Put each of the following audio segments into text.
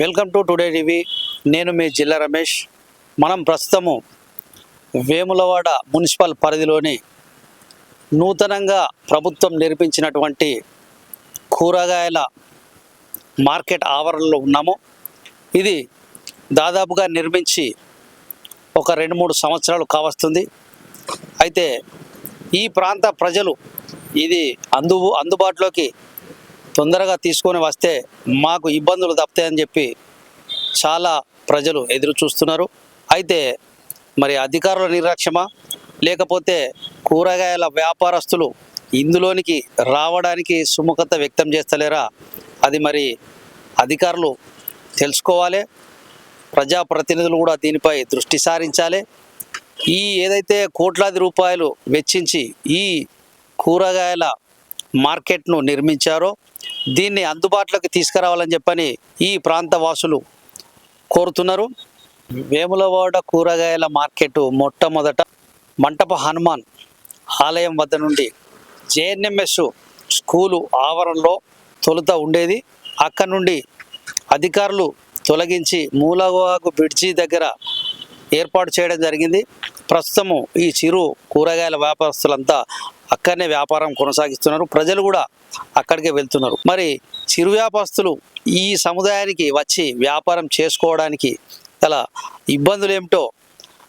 Welcome to today TV. నేను మీ జిల్లా రమేష్. మనం ప్రస్తుతము వేములవాడ మున్సిపల్ పరిధిలోని నూతనంగా ప్రభుత్వం నిర్మించినటువంటి కూరగాయల మార్కెట్ ఆవరణలో ఉన్నాము. ఇది దాదాపుగా నిర్మించి ఒక రెండు మూడు సంవత్సరాలు కావస్తుంది. అయితే ఈ ప్రాంత ప్రజలు ఇది అందు అందుబాటులోకి తొందరగా తీసుకొని వస్తే మాకు ఇబ్బందులు తప్పుతాయని చెప్పి చాలా ప్రజలు ఎదురు చూస్తున్నారు అయితే మరి అధికారుల నిర్లక్ష్యమా? లేకపోతే కూరగాయల వ్యాపారస్తులు ఇందులోనికి రావడానికి సుముఖత వ్యక్తం చేస్తలేరా? అది మరి అధికారులు తెలుసుకోవాలి. ప్రజాప్రతినిధులు కూడా దీనిపై దృష్టి సారించాలి. ఈ ఏదైతే కోట్లాది రూపాయలు వెచ్చించి ఈ కూరగాయల మార్కెట్ను నిర్మించారో దీన్ని అందుబాటులోకి తీసుకురావాలని చెప్పని ఈ ప్రాంత వాసులు కోరుతున్నారు. వేములవాడ కూరగాయల మార్కెట్ మొట్టమొదట మంటప హనుమాన్ ఆలయం వద్ద నుండి జేఎన్ఎంఎస్ స్కూలు ఆవరణలో తొలుత ఉండేది. అక్కడ నుండి అధికారులు తొలగించి మూలవాగు బ్రిడ్జి దగ్గర ఏర్పాటు చేయడం జరిగింది. ప్రస్తుతము ఈ చిరు కూరగాయల వ్యాపారస్తులంతా అక్కడనే వ్యాపారం కొనసాగిస్తున్నారు. ప్రజలు కూడా అక్కడికే వెళ్తున్నారు. మరి చిరు వ్యాపారస్తులు ఈ సముదాయానికి వచ్చి వ్యాపారం చేసుకోవడానికి గల ఇబ్బందులు ఏమిటో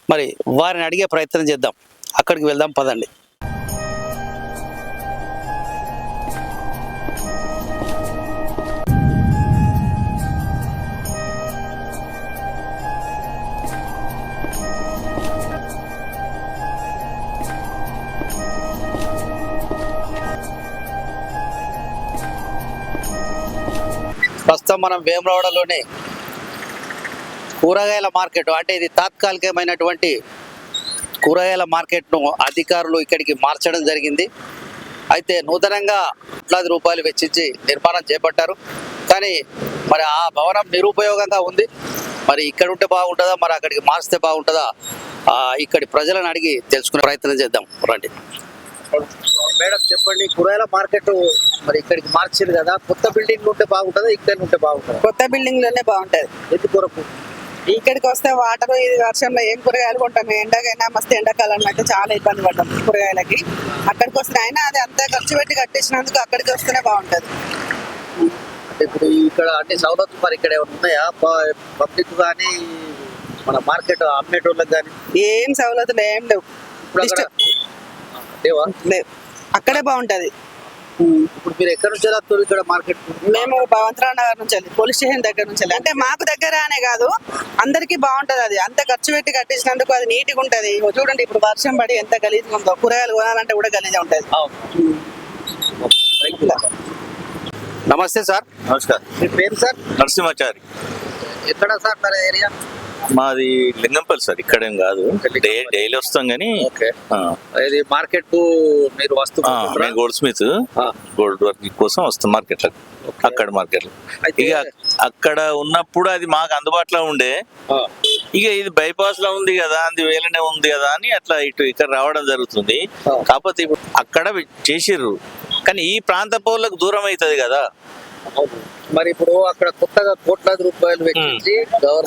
మరి వారిని అడిగే ప్రయత్నం చేద్దాం. అక్కడికి వెళ్దాం పదండి. ప్రస్తుతం మనం వేమరావడలోనే కూరగాయల మార్కెట్ అంటే ఇది తాత్కాలికమైనటువంటి కూరగాయల మార్కెట్ను అధికారులు ఇక్కడికి మార్చడం జరిగింది. అయితే నూతనంగా కోట్లాది రూపాయలు వెచ్చించి నిర్మాణం చేపట్టారు. కానీ మరి ఆ భవనం నిరుపయోగంగా ఉంది. మరి ఇక్కడ ఉంటే బాగుంటుందా? మరి అక్కడికి మార్చితే బాగుంటుందా? ఇక్కడి ప్రజలను అడిగి తెలుసుకునే ప్రయత్నం చేద్దాం. రండి. మేడం చెప్పండి కూరగాయల మార్కెట్ మరి ఇక్కడికి మార్చారు కదా కొత్త బిల్డింగ్ ఉంటే బాగుంటుందా ఇక్కడ ఉంటే బాగుంటుందా? కొత్త బిల్డింగ్లోనే బాగుంటది. ఎందుకు కొరకు? ఇక్కడికి వస్తే వాటర్ ఇది వర్షంలో ఏం కూరగాయలు కొంటాం ఎండకైనా మస్తు ఎండాకాలం అయితే చాలా ఇబ్బంది పడ్డాం కూరగాయలకి. అక్కడికి వస్తే అయినా అది అంత ఖర్చు పెట్టి కట్టించినందుకు అక్కడికి వస్తేనే బాగుంటది. ఇప్పుడు ఇక్కడ అన్ని సౌలతులు మరి ఇక్కడ ఉన్నాయా? పబ్లిక్ కానీ మన మార్కెట్ అమ్మేటోళ్ళకి కానీ? ఏం సవలతులు ఏం లేవు. లేవా? లేవు. అక్కడే బాగుంటది. ఇప్పుడు మీరు ఎక్కడ నుంచి వస్తారు ఇక్కడ మార్కెట్? మేము భగవంతరావు నగర్ నుంచి వెళ్ళి పోలీస్ స్టేషన్ దగ్గర నుంచి వెళ్ళి. అంటే మాకు దగ్గర అనే కాదు అందరికీ బాగుంటది అది. అంత ఖర్చు పెట్టి కట్టించినందుకు అది నీట్గా ఉంటది. ఇగో చూడండి ఇప్పుడు వర్షం పడి ఎంత గలీజ్గా ఉందో. కూరగాయలు కొనాలంటే కూడా గలీజ్గా ఉంటది. నమస్తే సార్. నమస్కారం. మీ పేరు సార్? నరసింహాచారి. ఎక్కడ సార్ మరి ఏరియా? మాది లింగంపల్లి సార్ ఇక్కడేం కాదు. డైలీ వస్తాం కానీ ఓకే. ఇది మార్కెట్ మీరు గోల్డ్ స్మిత్ గోల్డ్ వర్క్ కోసం వస్తాం మార్కెట్ అక్కడ మార్కెట్ ఇక అక్కడ ఉన్నప్పుడు అది మాకు అందుబాటులో ఉండే. ఇక ఇది బైపాస్లో ఉంది కదా అది వేలనే ఉంది కదా అని అట్లా ఇటు ఇక్కడ రావడం జరుగుతుంది. కాకపోతే ఇప్పుడు అక్కడ చేసిర్రు. కానీ ఈ ప్రాంత పౌరులకు దూరం అవుతుంది కదా. మరి ఇప్పుడు అక్కడ కొత్తగా కోట్లాది రూపాయలు వెచ్చించి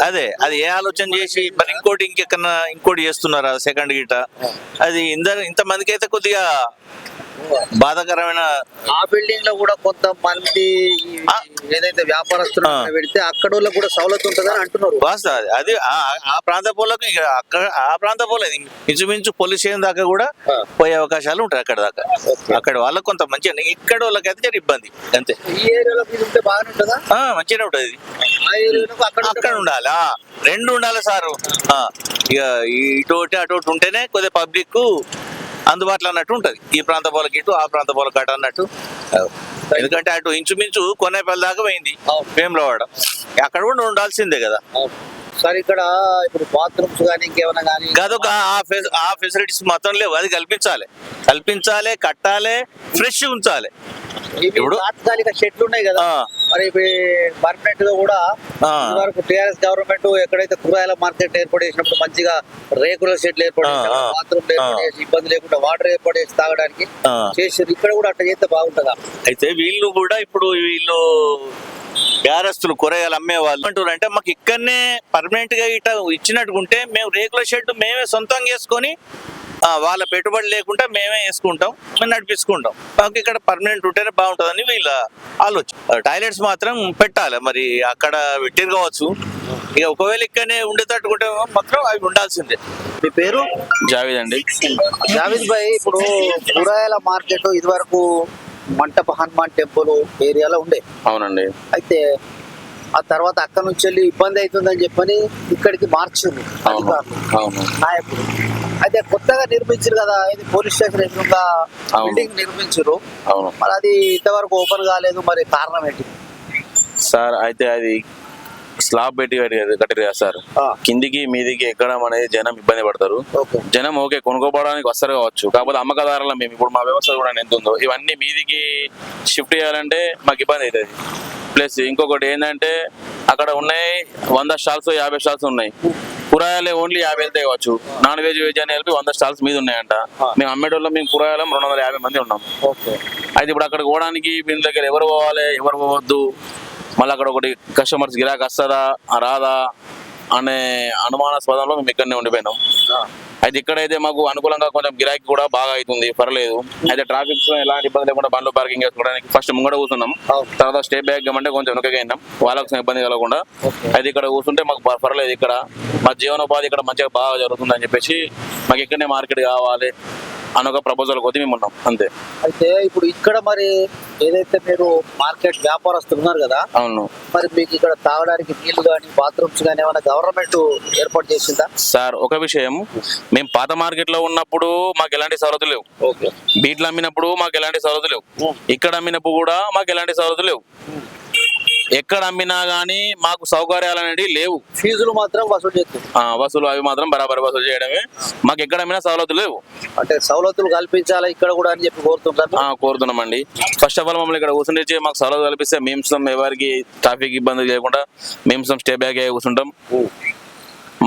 అదే అది ఏ ఆలోచన చేసి మరి ఇంకోటి ఇంకెక్కడన్నా ఇంకోటి చేస్తున్నారా సెకండ్ గిట అది ఇందరు ఇంతమందికి అయితే కొద్దిగా బాధాకరమైన ఆ బిల్డింగ్లో కూడా కొంతమంది. ఏదైతే వ్యాపారస్తులు. పెడితే అక్కడ కూడా సౌలత్ ఉంటుందని అంటున్నారు. వాస్తవ అది. అది ఆ- ప్రాంత పోలకు ఇక అక్కడ ఆ ప్రాంత పోలేదు ఇంచుమించు పోలీస్ స్టేషన్ దాకా కూడా. పోయే అవకాశాలు ఉంటాయి అక్కడ దాకా. అక్కడ వాళ్ళకి కొంత మంచిగా ఇక్కడ వాళ్ళకి అయితే జర ఇబ్బంది. అంతే. ఈ ఏరియాలో ఉంటే బాగానే ఉంటుందా? మంచిగానే ఉంటుంది. అక్కడ ఉండాలి. రెండు ఉండాలి సారు. ఆ, ఇక ఇటు ఒకటి అటు ఒకటి ఉంటేనే కొద్దిగా పబ్లిక్ అందుబాటులో అన్నట్టు ఉంటది ఈ ప్రాంత పోలకి ఇటు ఆ ప్రాంత పోలకి అటు అన్నట్టు ఎందుకంటే అటు ఇంచుమించు కొనేపల్లి దాకా పోయింది. వేములవాడ అక్కడ కూడా ఉండాల్సిందే కదా. సార్ ఇక్కడ ఇప్పుడు బాత్రూమ్స్ కానీ ఇంకేమైనా కానీ అదొక ఆ ఫెసిలిటీస్ మొత్తం లేవు అది కల్పించాలి కల్పించాలి కట్టాలి ఫ్రెష్ ఉంచాలి ఇప్పుడు తాత్కాలిక షెడ్లు ఉన్నాయి కదా మరి పర్మనెంట్గా కూడా. వరకు టిఆర్ఎస్ గవర్నమెంట్ ఎక్కడైతే కూరగాయల మార్కెట్ ఏర్పాటు చేసినప్పుడు మంచిగా రేకుల షెడ్లు ఏర్పాటు. బాత్రూమ్ ఏర్పాటు. చేసి ఇబ్బంది లేకుండా వాటర్ ఏర్పాటు చేసి తాగడానికి. చేసి ఇక్కడ కూడా అట్లా చేస్తే బాగుంటుందా అయితే వీళ్ళు కూడా ఇప్పుడు వీళ్ళు వ్యారస్తులు కూరగాయలు అమ్మే వాళ్ళు అంటారు అంటే మాకు ఇక్కడనే పర్మనెంట్గా ఇట ఇచ్చినట్టుకుంటే మేము రేకుల షెడ్ మేమే సొంతంగా వేసుకొని ఆ, వాళ్ళ పెట్టుబడి లేకుండా మేమే వేసుకుంటాం మేము నడిపించుకుంటాం. మాకు ఇక్కడ పర్మనెంట్ ఉంటేనే బాగుంటుందని వీళ్ళ ఆలోచన. టాయిలెట్స్ మాత్రం పెట్టాలి మరి అక్కడ పెట్టిరు కావచ్చు ఇక ఒకవేళ ఇక్కడనే ఉండేటట్టుకుంటే మాత్రం అవి ఉండాల్సిందే. మీ పేరు? జావేద్ అండి. జావేద్ భాయ్ ఇప్పుడు కూరగాయల మార్కెట్ ఇదివరకు మంటప హనుమాన్ టెంపుల్ ఏరియాలో ఉండే. అవునండి. అయితే ఆ తర్వాత అక్కడ నుంచి వెళ్ళి ఇబ్బంది అవుతుందని చెప్పని ఇక్కడికి మార్చింది అవును. అధికారులు అవును. నాయకులు. అయితే కొత్తగా నిర్మించారు కదా ఇది పోలీస్ స్టేషన్ ఎదురుగా. బిల్డింగ్ నిర్మించారు. అవును. మరి అది ఇంతవరకు ఓపెన్ కాలేదు మరి కారణం ఏంటి? సార్ అయితే అది స్లాబ్ పెట్టి కట్టి- కట్టారు కదా సార్. కిందికి మీదికి ఎక్కడం అనేది జనం ఇబ్బంది పడతారు. జనం ఓకే కొనుక్కోపోవడానికి వస్తారు కావచ్చు. కాకపోతే అమ్మకదారుల మేము. ఇప్పుడు మా వ్యవస్థ కూడా ఎంత ఉందో. ఇవన్నీ మీదికి షిఫ్ట్ చేయాలంటే మాకు ఇబ్బంది అవుతుంది. ప్లస్ ఇంకొకటి ఏంటంటే అక్కడ ఉన్నాయి వంద స్టాల్స్ యాభై స్టాల్స్ ఉన్నాయి. కూరగాయలు ఓన్లీ యాభై వెళ్తాయి కావచ్చు. నాన్ వెజ్ వెజ్ అని కలిపి వంద స్టాల్స్ మీద ఉన్నాయంట. మేము అమ్మేటోళ్ళం మేము కూరగాయలు రెండు వందల యాభై మంది ఉన్నాం. అయితే ఇప్పుడు అక్కడ పోవడానికి వీళ్ళ దగ్గర ఎవరు పోవాలి? ఎవరు పోవద్దు? మళ్ళీ అక్కడ ఒకటి కస్టమర్స్ గిరాక్ వస్తుందా రాదా అనే అనుమానాస్పదంలో మేము ఇక్కడనే ఉండిపోయినాం. అయితే ఇక్కడైతే మాకు అనుకూలంగా కొంచెం గిరాకీ కూడా బాగా అవుతుంది పర్లేదు. అయితే ట్రాఫిక్ ఎలాంటి ఇబ్బంది లేకుండా బండ్లు పార్కింగ్ చేసుకోవడానికి ఫస్ట్ ముంగడ కూర్చున్నాం. తర్వాత స్టే బ్యాక్ అంటే కొంచెం వెనకగా అయినాం వాళ్ళకి ఇబ్బంది కలగకుండా. అయితే ఇక్కడ కూర్చుంటే మాకు పర్లేదు ఇక్కడ. మా జీవనోపాధి ఇక్కడ మంచిగా బాగా జరుగుతుంది అని చెప్పేసి మాకు ఇక్కడనే మార్కెట్ కావాలి. అని ఒక ప్రపోజల్ కొద్ది మేము ఉన్నాం అంతే. అయితే ఇప్పుడు ఇక్కడ మరి ఏదైతే మీరు మార్కెట్ వ్యాపారస్తులు ఉన్నారు కదా అవును. మరి మీకు ఇక్కడ తాగడానికి నీళ్ళు కానీ బాత్రూమ్స్ కానీ ఏమైనా గవర్నమెంట్ ఏర్పాటు చేసిందా? సార్ ఒక విషయం. మేము పాత మార్కెట్లో ఉన్నప్పుడు మాకు ఎలాంటి సవలతులు లేవు. ఓకే. బీట్లు అమ్మినప్పుడు మాకు ఎలాంటి సవలతులు లేవు. ఇక్కడ అమ్మినప్పుడు కూడా మాకు ఎలాంటి సవలతులు లేవు. ఎక్కడ అమ్మినా గానీ మాకు సౌకర్యాలు అనేవి లేవు. ఫీజులు మాత్రం వసూలు చేస్తుంది ఆ, వసూలు అవి మాత్రం బరాబర్ వసూలు చేయడమే. మాకు ఎక్కడ అమ్మినా సవలతులు లేవు. అంటే సవలతులు కల్పించాలా ఇక్కడ కూడా అని చెప్పి కోరుతుంటారు? కోరుతున్నామండి. ఫస్ట్ ఆఫ్ ఆల్ మమ్మల్ని ఇక్కడ కూర్చుంటే మాకు సవలతు కల్పిస్తే మేము ఎవరికి ట్రాఫిక్ ఇబ్బంది లేకుండా మేము స్టే బ్యాగ్ అయ్యి కూర్చుంటాం.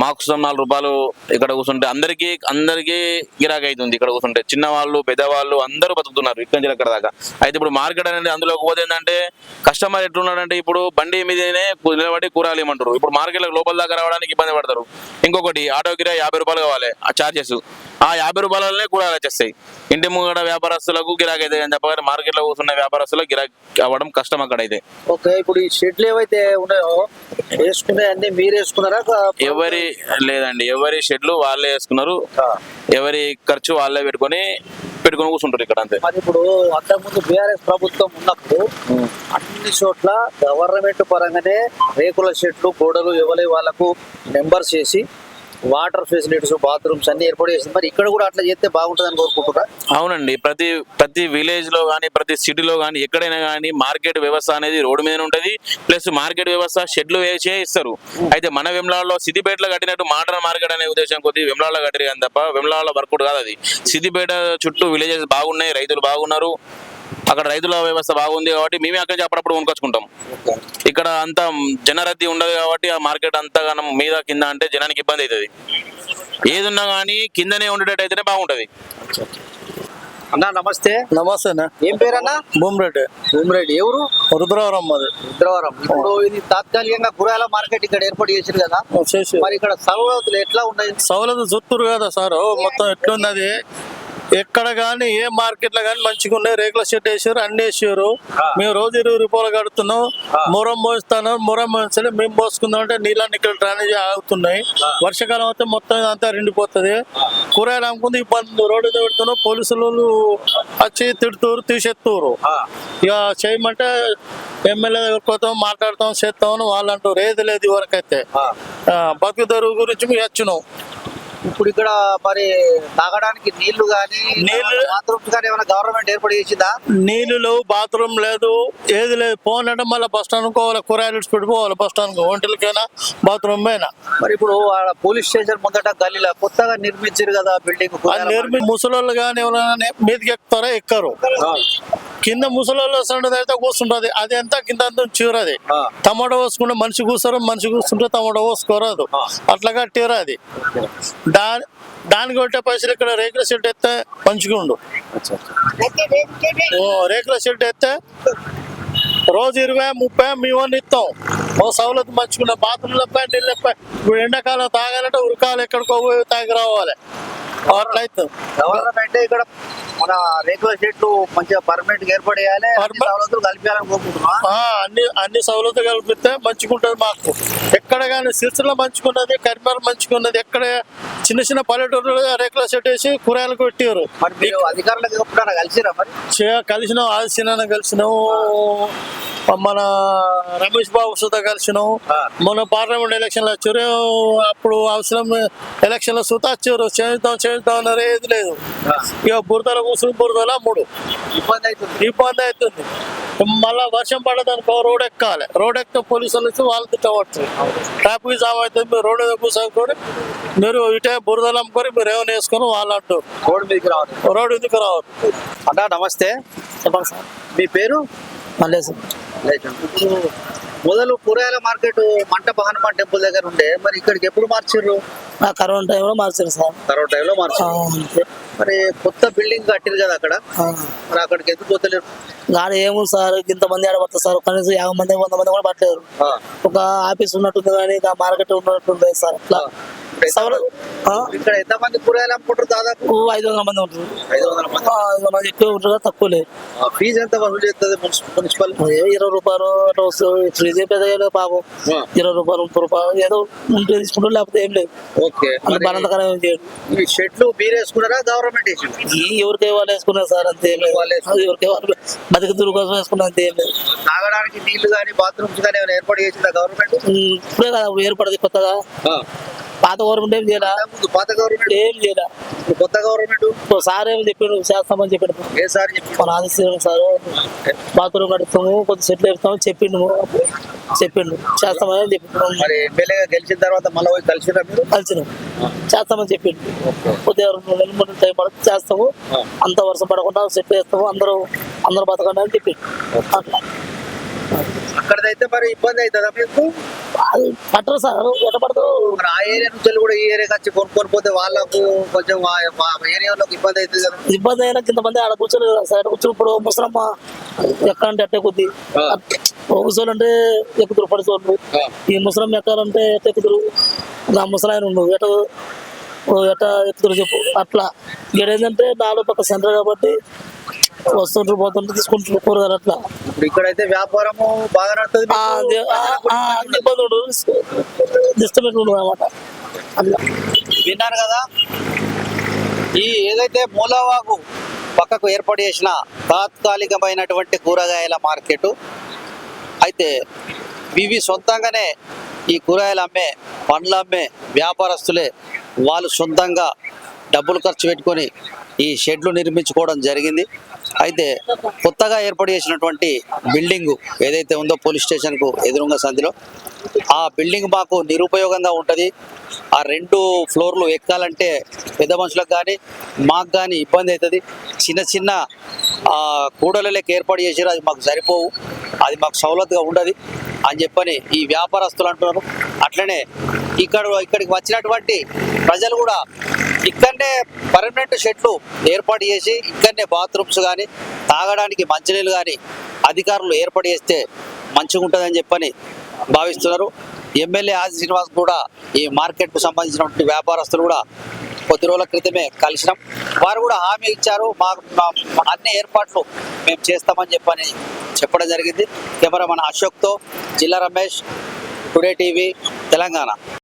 మాకు నాలుగు రూపాయలు ఇక్కడ కూర్చుంటే అందరికీ అందరికీ గిరాకీ అవుతుంది ఇక్కడ కూర్చుంటే. చిన్నవాళ్ళు పెద్దవాళ్ళు అందరూ బతుకుతున్నారు ఇక్కడ నుంచి అక్కడ దాకా. అయితే ఇప్పుడు మార్కెట్ అనేది అందులోకి పోతే ఏంటంటే కస్టమర్ ఎట్లున్నాడంటే ఇప్పుడు బండి మీదనే నిలబడి కూరగాయలు ఇవ్వమంటారు ఇప్పుడు మార్కెట్ లోపల దాకా రావడానికి ఇబ్బంది పడతారు. ఇంకొకటి ఆటో కిరా యాభై రూపాయలు కావాలి ఆ చార్జెస్ ఆ యాభై రూపాయలనే కూరగాయలు వచ్చేస్తాయి. ఇంటి ముంగడ వ్యాపారస్తులకు గిరాకీ అయితే అని చెప్పగానే మార్కెట్లో కూర్చున్న వ్యాపారస్తులకు గిరాకీ అవ్వడం కష్టం అక్కడైతే. ఓకే ఇప్పుడు ఈ షెడ్లు ఏవైతే ఉన్నాయో వేసుకునే అన్ని మీరు వేసుకున్నారా? ఎవరి లేదండి ఎవరి షెడ్లు వాళ్ళే వేసుకున్నారు. ఎవరి ఖర్చు వాళ్ళే పెట్టుకొని పెట్టుకొని కూర్చుంటారు ఇక్కడ అంతే. మరి ఇప్పుడు అంతకుముందు బీఆర్ఎస్ ప్రభుత్వం ఉన్నప్పుడు అన్ని చోట్ల గవర్నమెంట్ పరంగానే రేకుల షెడ్లు గోడలు ఇవ్వలే వాళ్ళకు నెంబర్స్ చేసి వాటర్ ఫెసిలిటీస్ బాత్రూమ్స్ అన్ని ఏర్పాటు చేసింది. మరి ఇక్కడ కూడా అట్లా చేస్తే బాగుంటుందని కోరుకుంటున్నా అవునండి. ప్రతి ప్రతి విలేజ్లో కానీ ప్రతి సిటీలో కానీ ఎక్కడైనా కానీ మార్కెట్ వ్యవస్థ అనేది రోడ్డు మీద ఉంటది. ప్లస్ మార్కెట్ వ్యవస్థ షెడ్లు వేసే ఇస్తారు. అయితే మన వెమ్లాడలో సిద్దిపేటలో కట్టినట్టు మోడర్న్ మార్కెట్ అనే ఉద్దేశం కొద్ది వెమ్లాడలో కట్టారు కానీ తప్ప వెమ్లాడలో వర్కౌట్ కాదు అది. సిద్దిపేట చుట్టూ విలేజెస్ బాగున్నాయి రైతులు బాగున్నారు. అక్కడ రైతుల వ్యవస్థ బాగుంది కాబట్టి మేమే అక్కడి నుంచి అప్పుడప్పుడు కొనుకొచ్చుకుంటాం ఇక్కడ అంతా జనరద్దీ ఉండదు కాబట్టి ఆ మార్కెట్ అంతా మనం మీద కింద అంటే జనానికి ఇబ్బంది అవుతుంది. ఏదున్నా కానీ కిందనే ఉండేటట్టు అయితేనే బాగుంటది. అన్నా నమస్తే. నమస్తేనా ఏం పేరన్నా? భూమిరెడ్డి. భూమిరెడ్డి. ఎవరు రుద్రవరం మాది. రుద్రవరం. ఇప్పుడు ఇది తాత్కాలికంగా కూరగాయల మార్కెట్ ఇక్కడ ఏర్పాటు చేసింది కదా? మరి ఇక్కడ సవలతులు ఎట్లా ఉన్నాయి? సవలతు చుట్టూరు కదా సార్. మొత్తం ఎట్లున్నది? ఎక్కడ కానీ ఏ మార్కెట్లో కానీ మంచిగా ఉన్నాయి రేకుల షెడ్ వేసారు అన్ని వేసారు. మేము రోజు ఇరవై రూపాయలు కడుతున్నాం. మురం మోస్తాను మురం మోస్తే మేము పోసుకుందాం అంటే నీళ్ళని ఇక్కడ డ్రైనేజ్ ఆగుతున్నాయి. వర్షాకాలం అయితే మొత్తం అంతా రెండిపోతుంది కూరగాయలు అమ్ముకుంది ఇబ్బంది రోడ్డు పెడుతున్నాం పోలీసులు వచ్చి తిడుతూరు తీసేత్తూరు. ఇక చేయమంటే ఎమ్మెల్యే దగ్గర పోతాం మాట్లాడతాం చేస్తాం వాళ్ళు అంటారు. ఏది లేదు ఇవరకైతే బతుకు గురించి మేము వచ్చినాం ఇప్పుడు ఇక్కడ మరి తాగడానికి నీళ్ళు గానీ నీళ్ళు- బాత్రూమ్స్ కానీ ఏమైనా గవర్నమెంట్ ఏర్పాటు చేసిందా? నీళ్ళు లేవు బాత్రూమ్ లేదు ఏది లేదు. ఫోన్ అంటే మళ్ళీ బస్ స్టాండ్ పోవాలి కూరగాయలు పెట్టుకోవాలి బస్ స్టాండ్ ఒంటిలకైనా బాత్రూమ్ పైన మరి ఇప్పుడు పోలీస్ స్టేషన్ ముందట గల్లీలో కొత్తగా నిర్మించారు కదా బిల్డింగ్ నిర్మి ముసలోళ్ళు కానీ ఎవరైనా మీదకి ఎక్కుతారా? ఎక్కరు. కింద ముసలోళ్ళు వస్తుంటది అయితే కూర్చుంటది అది ఎంత కింద అంత చీరది. టమాటో పోసుకుంటే మనిషి కూర్చోరు మనిషి కూర్చుంటే టమాటో పోసుకోరాదు. అట్లా కట్టిరు అది. దాని దానికి కొట్టే పైసలు ఇక్కడ రేకుల షెడ్ ఎత్తే మంచిగా ఉండు. ఓ, రేకుల షెడ్ ఎత్తే రోజు ఇరవై ముప్పై మేము ఇస్తాం ఓ సవలతు మంచుకున్న బాత్రూమ్లపై నీళ్ళపై ఇప్పుడు ఎండాకాలం తాగాలంటే ఉరకాలు ఎక్కడికో పోయి తాగి రావాలి. అట్లయితే. గవర్నమెంట్ ఇక్కడ మన రేకుల చెట్లు మంచిగా పర్మనెంట్ ఏర్పడేయాలి కల్పించాలని కోరుకుంటున్నా ఆ, అన్ని అన్ని కలిపితే మంచిగుంటది మాకు. ఎక్కడ కానీ సిరిసిల్ల మంచుకున్నది కరిమేర మంచుకున్నది ఎక్కడ చిన్న చిన్న పల్లెటూరులో రేకుల సెట్ వేసి కూరగాయలు పెట్టారు మరి అధికారులకు ఎప్పుడైనా కలిసిరా మరి? కలిసినాం ఆదిశీనాన్ని కలిసినాం మన రమేష్ బాబు సుధా కలిసినాం. ఆ. మొన్న పార్లమెంట్ ఎలక్షన్లో వచ్చారు అప్పుడు అవసరం ఎలక్షన్లో సుతా వచ్చారు. చేద్దాం చేద్దాం అన్నారు ఏది లేదు. ఇక బురదల కూర్చుని బురదల మూడు. ఇబ్బంది అవుతుంది ఇబ్బంది అవుతుంది మళ్ళా వర్షం పడదానికి రోడ్ ఎక్కాలి. రోడ్ ఎక్కితే పోలీసులు వచ్చి వాళ్ళు తిట్టవచ్చు ట్రాఫిక్ జామ్ అవుతుంది మీరు రోడ్ కూర్చొని మీరు ఇటే బురదలు అమ్ముకొని మీరు ఏమైనా వేసుకొని వాళ్ళు అంటారు. రోడ్డు మీదకి రావాలి రోడ్ ఎందుకు రావద్దు? అన్నా నమస్తే. చెప్పండి సార్. మీ పేరు? మళ్ళీ సార్ ఇప్పుడు మొదలు కూరగాయల మార్కెట్ మంటప హనుమాన్ టెంపుల్ దగ్గర ఉండే. మరి ఇక్కడికి ఎప్పుడు మార్చిర్రు? నా కరోనా టైంలో మార్చారు సార్. కరోనా టైంలో మార్చారు మరి కొత్త బిల్డింగ్ కట్టిరు కదా అక్కడ. మరి అక్కడికి ఎందుకు పోతలేరు? గాడి ఏముంది సార్? ఇంతమంది ఆడబడతారు సార్. కనీసం యాభై మంది వంద మంది కూడా పట్టలేరు. ఒక ఆఫీస్ ఉన్నట్టుంది కానీ మార్కెట్ ఉన్నట్టుంది సార్? ఇక్కడ ఎంత మంది కూరగాయలు అమ్ముకుంటారు దాదాపు? ఐదు వందల మంది ఉంటారు. మంది ఎక్కువ ఉంటారు తక్కువ లేదు. ఫీజు ఎంత వసూలు చేస్తుంది మున్సి- మున్సిపల్? ఏ ఇరవై రూపాయలు అట్లా వస్తుంది ఫ్రీజ్ పెద్దగా పాపం. ఇరవై రూపాయలు ముప్పై రూపాయలు ఏదో ఉంటే తీసుకుంటారు లేకపోతే ఏం లేదు. ఓకే. బలంతకరం ఏం చేయడు షెడ్లు మీరు వేసుకున్నారా గవర్నమెంట్ ఎవరికే వాళ్ళు వేసుకున్నారు సార్ అంతే ఎవరికే వాళ్ళు బతుకుతురు కోసం వేసుకున్నారు అంతే ఏం లేదు. తాగడానికి నీళ్ళు కానీ బాత్రూమ్స్ కానీ ఏమైనా ఏర్పాటు చేసిందా గవర్నమెంట్? ఇప్పుడే కదా ఏర్పడదు కొత్తగా. పాత గవర్నమెంట్ ఏం చేయాల? పాత గవర్నమెంట్ ఏం చేయాల? కొత్త గవర్నమెంట్ సార్ ఏమి చెప్పిండు చేస్తామని చెప్పిండు. ఏ సార్ మన సార్ బాత్రూమ్ కడుతాము కొద్ది సెట్లు వేస్తాము చెప్పిండు. చెప్పిండు. చేస్తామని చెప్పిండు. మరి ఎమ్మెల్యేగా గెలిచిన తర్వాత మళ్ళీ పోయి కలిసిరా మీరు? కలిసినాం. చేస్తామని చెప్పిండు. కొద్దిగా రెండు మూడు టైం పడుతుంది. చేస్తాము. అంత వర్షం పడకుండా సెట్ వేస్తాము. అందరూ అందరూ బతకండి అని చెప్పిండు. అట్లా అక్కడైతే మరి ఇబ్బంది అవుతుందా మీకు? అది పట్టరు సార్ ఎట్ట పడతారు మరి ఆ ఏరియా నుంచి కూడా ఈ ఏరియాకి వచ్చి కొనుక్కొని పోతే వాళ్ళకు కొంచెం ఆ- మా ఏరియాలోకి ఇబ్బంది అవుతుంది కదా? ఇబ్బంది అయినా కింద మంది ఆడ కూర్చోలేదు కదా సార్ కూర్చొని ఇప్పుడు ముసలమ్మ ఎక్కడ అంటే అట్టే కొద్ది ఆ. ఎక్కుతురు ఆ. ఈ ముసలమ్మ ఎక్కాలంటే ఎట్ట ఎక్కుతురు? నా ముసలాయన ఉండు ఎట ఓ ఎట్ట ఎక్కుతురు చెప్పు అట్లా. ఇక్కడ ఏంటంటే నాలుగు పక్క సెంటర్ కాబట్టి వస్తుంటారు పోతుంటారు తీసుకుంటారు కూరగాయలు అట్లా. ఇప్పుడు ఇక్కడైతే వ్యాపారము బాగా నడుతుంది అన్ని ఇబ్బంది డిస్టర్బెన్స్ ఉండదు అనమాట విన్నారు కదా? ఈ ఏదైతే మూలవాగు పక్కకు ఏర్పాటు చేసిన తాత్కాలికమైనటువంటి కూరగాయల మార్కెట్ అయితే ఇవి సొంతంగానే ఈ కూరగాయలు అమ్మే పండ్లు అమ్మే వ్యాపారస్తులే వాళ్ళు సొంతంగా డబ్బులు ఖర్చు పెట్టుకొని ఈ షెడ్లు నిర్మించుకోవడం జరిగింది. అయితే కొత్తగా ఏర్పాటు చేసినటువంటి బిల్డింగ్ ఏదైతే ఉందో పోలీస్ స్టేషన్కు ఎదురుగా సంధిలో ఆ బిల్డింగ్ మాకు నిరుపయోగంగా ఉంటుంది. ఆ రెండు ఫ్లోర్లు ఎక్కాలంటే పెద్ద మనుషులకు కానీ మాకు కానీ ఇబ్బంది అవుతుంది చిన్న చిన్న కూడల లెక్క ఏర్పాటు చేసారు అది మాకు సరిపోవు అది మాకు సౌలతుగా ఉండదు అని చెప్పని ఈ వ్యాపారస్తులు అంటున్నారు. అట్లనే ఇక్కడ ఇక్కడికి వచ్చినటువంటి ప్రజలు కూడా ఇక్కడనే పర్మనెంట్ షెడ్లు ఏర్పాటు చేసి ఇక్కడనే బాత్రూమ్స్ కానీ తాగడానికి మంచినీళ్ళు కానీ అధికారులు ఏర్పాటు చేస్తే మంచిగా ఉంటుందని చెప్పని భావిస్తున్నారు. ఎమ్మెల్యే ఆది శ్రీనివాస్ కూడా ఈ మార్కెట్కు సంబంధించినటువంటి వ్యాపారస్తులు కూడా కొద్ది రోజుల క్రితమే కలిసినాం. వారు కూడా హామీ ఇచ్చారు మాకు మా- అన్ని ఏర్పాట్లు మేము చేస్తామని చెప్పని చెప్పడం జరిగింది. కెమెరామన్ అశోక్తో జిల్లా రమేష్ టుడే టీవీ తెలంగాణ.